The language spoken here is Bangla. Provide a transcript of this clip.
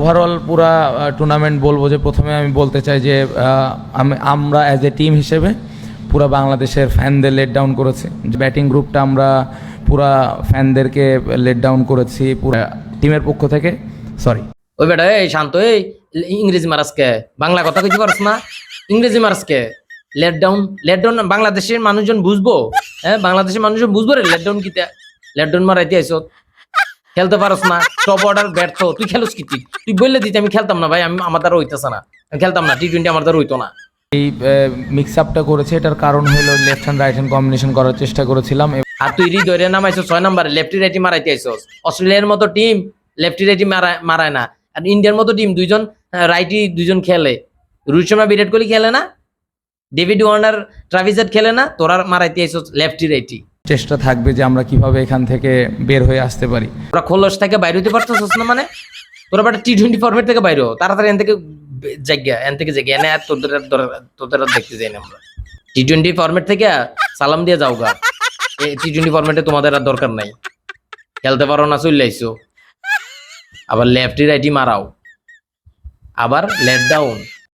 ওভারঅল পুরা টুর্নামেন্ট বলব যে প্রথমে আমি বলতে চাই যে আমি, আমরা অ্যাজ এ টিম হিসেবে পুরা বাংলাদেশের ফ্যানদের লেট ডাউন করেছি। ব্যাটিং গ্রুপটা আমরা পুরা ফ্যানদেরকে লেট ডাউন করেছি পুরা টিমের পক্ষ থেকে। সরি ওই বেটা, এই শান্ত, এই ইংরেজি মারাসকে বাংলা কথা কিছু পারস না? ইংরেজি মারাসকে লেট ডাউন লেট ডাউন বাংলাদেশের মানুষজন বুঝব? হ্যাঁ বাংলাদেশের মানুষজন বুঝব রে লেট ডাউন কিতা? লেট ডাউন মারাইতে আইস। খেলতে পারস না টপ অর্ডার ব্যর্থ। তুই খেলোস কি তুই? তুই বললে দিতে আমি খেলতাম না ভাই আমি আমার দ্বারা হইতেছে না। আমি খেলতাম না টি টোয়েন্টি আমার দ্বারা হইতো না। এই মিক্স আপটা করেছে এটার কারণ হলো left hand right hand combination করার চেষ্টা করেছিলাম। আর তুই হৃদয় নামাইছো ছয় নম্বরে লেফটি রাইটি মারাইতে আইসস অস্ট্রেলিয়ার মতো টিম লেফটি রাইটি মারায় মারায় না। আর ইন্ডিয়ার মতো টিম দুইজন রাইটি দুইজন খেলে। রোহিত শর্মা বিরাট কোহলি খেলে না? ডেভিড ওয়ার্নার ট্রাভিসেট খেলে না? তোরা মারাইতে আইসস লেফটি রাইটি চেষ্টা থাকবে যে আমরা কীভাবে এখান থেকে বের হয়ে আসতে পারি। তোরা খোলস থেকে বাইরে হইতে পারতেছিস না মানে? তোরা বাট টি টোয়েন্টি ফর্মেট থেকে বাইরে তাড়াতাড়ি এন থেকে জায়গা এন থেকে জায়গা এনে আর তোদের তোদের দেখতে যাই না আমরা। টি টোয়েন্টি ফর্মেট থেকে সালাম দিয়ে যাও গা। টি টোয়েন্টি ফর্মেটে তোমাদের আর দরকার নাই। খেলতে পারো না, চলে আইসো। আবার লেফটি রাইটি মারাও। আবার লেট ডাউন